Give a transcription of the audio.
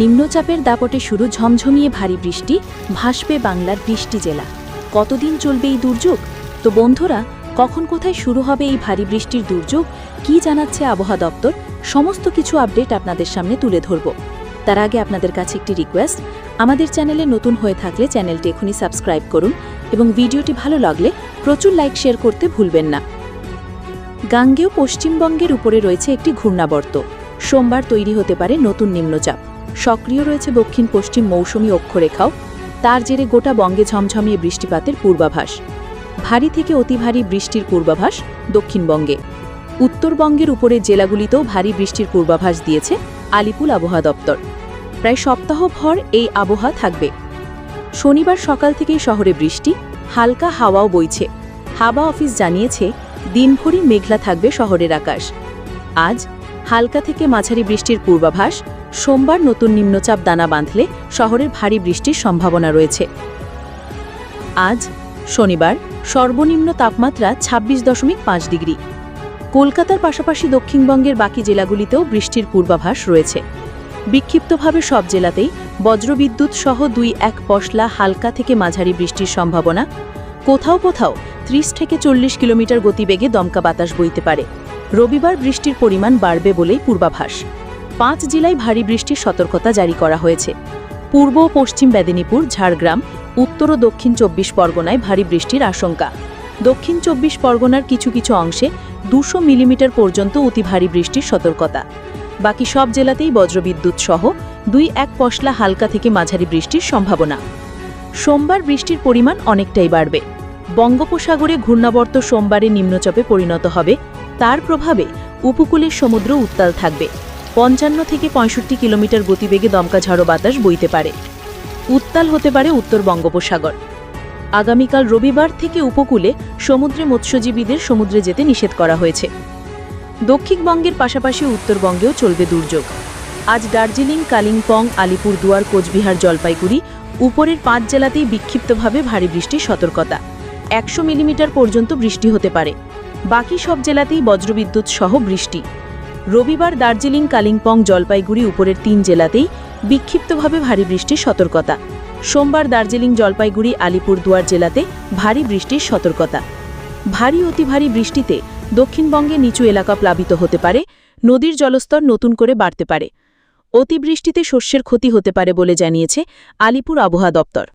নিম্নচাপের দাপটে শুরু ঝমঝমিয়ে ভারী বৃষ্টি, ভাসবে বাংলার বৃষ্টি জেলা। কতদিন চলবে এই দুর্যোগ? তো বন্ধুরা, কখন কোথায় শুরু হবে এই ভারী বৃষ্টির দুর্যোগ? কি জানাচ্ছে আবহাওয়া দপ্তর? সমস্ত কিছু আপডেট আপনাদের সামনে তুলে ধরব। তার আগে আপনাদের কাছে একটি রিকোয়েস্ট আমাদের চ্যানেলে নতুন হয়ে থাকলে চ্যানেলটি এখনই সাবস্ক্রাইব করুন এবং ভিডিওটি ভালো লাগলে প্রচুর লাইক শেয়ার করতে ভুলবেন না। গাঙ্গেয় পশ্চিমবঙ্গের উপরে রয়েছে একটি ঘূর্ণাবর্ত। সোমবার তৈরি হতে পারে নতুন নিম্নচাপ। সক্রিয় রয়েছে দক্ষিণ পশ্চিম মৌসুমি অক্ষরেখাও। তার জেরে গোটা বঙ্গে ঝমঝমিয়ে বৃষ্টিপাতের পূর্বাভাস। ভারী থেকে অতি ভারী বৃষ্টির পূর্বাভাস দক্ষিণবঙ্গে। উত্তরবঙ্গের উপরের জেলাগুলিতেও ভারী বৃষ্টির পূর্বাভাস দিয়েছে আলিপুর আবহাওয়া দপ্তর। প্রায় সপ্তাহভর এই আবহাওয়া থাকবে। শনিবার সকাল থেকেই শহরে বৃষ্টি, হালকা হাওয়াও বইছে। হাওয়া অফিস জানিয়েছে, দিনভরই মেঘলা থাকবে শহরের আকাশ। আজ হালকা থেকে মাঝারি বৃষ্টির পূর্বাভাস, সোমবার নতুন নিম্নচাপ দানা বাঁধলে শহরের ভারী বৃষ্টির সম্ভাবনা রয়েছে। আজ শনিবার সর্বনিম্ন তাপমাত্রা ছাব্বিশ দশমিক পাঁচ ডিগ্রি। কলকাতার পাশাপাশি দক্ষিণবঙ্গের বাকি জেলাগুলিতেও বৃষ্টির পূর্বাভাস রয়েছে। বিক্ষিপ্তভাবে সব জেলাতেই বজ্রবিদ্যুৎ সহ দুই এক পশলা হালকা থেকে মাঝারি বৃষ্টির সম্ভাবনা। কোথাও কোথাও ত্রিশ থেকে চল্লিশ কিলোমিটার গতিবেগে দমকা বাতাস বইতে পারে। রবিবার বৃষ্টির পরিমাণ বাড়বে বলেই পূর্বাভাস। পাঁচ জেলায় ভারী বৃষ্টির সতর্কতা জারি করা হয়েছে। পূর্ব ও পশ্চিম মেদিনীপুর, ঝাড়গ্রাম, উত্তর ও দক্ষিণ চব্বিশ পরগনায় ভারী বৃষ্টির আশঙ্কা। দক্ষিণ চব্বিশ পরগনার কিছু কিছু অংশে দুশো মিলিমিটার পর্যন্ত অতি ভারী বৃষ্টির সতর্কতা। বাকি সব জেলাতেই বজ্রবিদ্যুৎ সহ দুই এক পশলা হালকা থেকে মাঝারি বৃষ্টির সম্ভাবনা। সোমবার বৃষ্টির পরিমাণ অনেকটাই বাড়বে। বঙ্গোপসাগরে ঘূর্ণাবর্ত সোমবারে নিম্নচাপে পরিণত হবে তার প্রভাবে উপকূলের সমুদ্র উত্তাল থাকবে। পঞ্চান্ন থেকে পঁয়ষট্টি কিলোমিটার গতিবেগে দমকা ঝড়ো বাতাস বইতে পারে। উত্তাল হতে পারে উত্তর বঙ্গোপসাগর। আগামীকাল রবিবার থেকে উপকূলে সমুদ্রে মৎস্যজীবীদের সমুদ্রে যেতে নিষেধ করা হয়েছে। দক্ষিণবঙ্গের পাশাপাশি উত্তরবঙ্গেও চলবে দুর্যোগ। আজ দার্জিলিং, কালিম্পং, আলিপুরদুয়ার, কোচবিহার, জলপাইগুড়ি উপরের পাঁচ জেলাতেই বিক্ষিপ্তভাবে ভারী বৃষ্টির সতর্কতা। একশো মিলিমিটার পর্যন্ত বৃষ্টি হতে পারে। বাকি সব জেলাতেই বজ্রবিদ্যুৎ সহ বৃষ্টি। রবিবার দার্জিলিং, কালিম্পং, জলপাইগুড়ি উপরের তিন জেলাতেই বিক্ষিপ্তভাবে ভারী বৃষ্টির সতর্কতা। সোমবার দার্জিলিং, জলপাইগুড়ি আলিপুরদুয়ার জেলাতে ভারী বৃষ্টির সতর্কতা। ভারী, অতি ভারী বৃষ্টিতে দক্ষিণবঙ্গে নিচু এলাকা প্লাবিত হতে পারে, নদীর জলস্তর নতুন করে বাড়তে পারে। অতিবৃষ্টিতে শস্যের ক্ষতি হতে পারে বলে জানিয়েছে আলিপুর আবহাওয়া দপ্তর।